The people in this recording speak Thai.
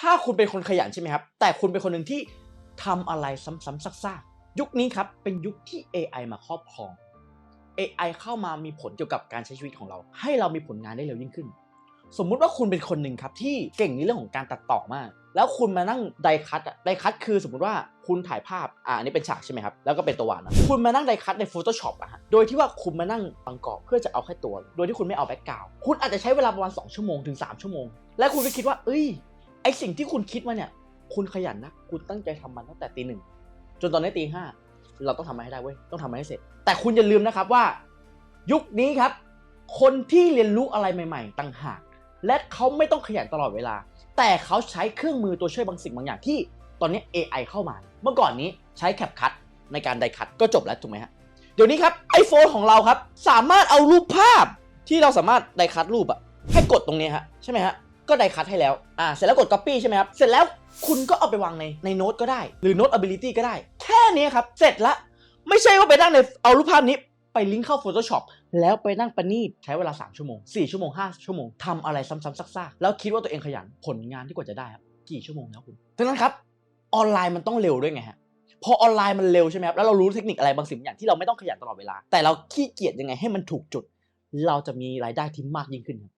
ถ้าคุณเป็นคนขยันใช่ไหมครับ แต่คุณเป็นคนหนึ่งที่ทำอะไรซ้ำๆซากๆยุคนี้ครับเป็นยุคที่ AI มาครอบครอง AI เข้ามามีผลเกี่ยวกับการใช้ชีวิตของเรา ให้เรามีผลงานได้เร็วยิ่งขึ้น สมมุติว่าคุณเป็นคนหนึ่งครับที่เก่งในเรื่องของการตัดต่อมาก แล้วคุณมานั่งไดคัตไดคัตคือสมมติว่าคุณถ่ายภาพอ่าอันนี้เป็นฉากใช่ไหมครับ แล้วก็เป็นตัววานนะคุณมานั่งไดคัตใน Photoshop อะฮะโดยที่ว่าคุณมานั่งบังกรอบเพื่อจะเอาแค่ตัว โดยที่คุณไม่เอาแบ็กกราวด์คุณอาจจะใช้เวลาประมาณ2ชั่วโมงถึง3ชั่วโมง และคุณก็คิดว่า เอ้ย อสิ่งที่คุณคิดมาเนี่ย คุณขยันนะ คุณตั้งใจทำมันตั้งแต่ตีหนึ่งจนตอนนี้ตีห้าเราต้องทำมันให้ได้เว้ย ต้องทำมันให้เสร็จ แต่คุณอย่าลืมนะครับว่า ยุคนี้ครับ คนที่เรียนรู้อะไรใหม่ ๆ ต่างหาก และเขาไม่ต้องขยันตลอดเวลา แต่เขาใช้เครื่องมือตัวช่วยบางสิ่งบางอย่างที่ตอนนี้ AI เข้ามา เมื่อก่อนนี้ใช้แคปคัตในการไดคัตก็จบแล้วถูกไหมฮะ เดี๋ยวนี้ครับ iPhone ของเราครับ สามารถเอารูปภาพที่เราสามารถไดคัตรูปอะให้กดตรงนี้ฮะใช่ไหมฮะ ก็ไดคัตให้แล้ว อ่า เสร็จแล้วกด Copy ใช่ไหมครับ เสร็จแล้วคุณก็เอาไปวางในในโน้ตก็ได้ หรือ Note Ability ก็ได้ แค่นี้ครับ เสร็จละ ไม่ใช่ว่าไปนั่งในเอารูปภาพนี้ไปลิงก์เข้า Photoshop แล้วไปนั่งประณีตใช้เวลา 3 ชั่วโมง 4 ชั่วโมง 5 ชั่วโมงทำอะไรซ้ำๆซากๆ แล้วคิดว่าตัวเองขยันผลงานที่กว่าจะได้ครับกี่ชั่วโมงแล้วคุณดังนั้นครับออนไลน์มันต้องเร็วด้วยไงฮะพอออนไลน์มันเร็วใช่ไหมครับแล้วเรารู้เทคนิคอะไรบางสิ่งบางอย่างที่เราไม่ต้องขยันตลอดเวลา แต่เราขี้เกียจยังไงให้มันถูกจุด เราจะมีรายได้ที่มากยิ่งขึ้นครับ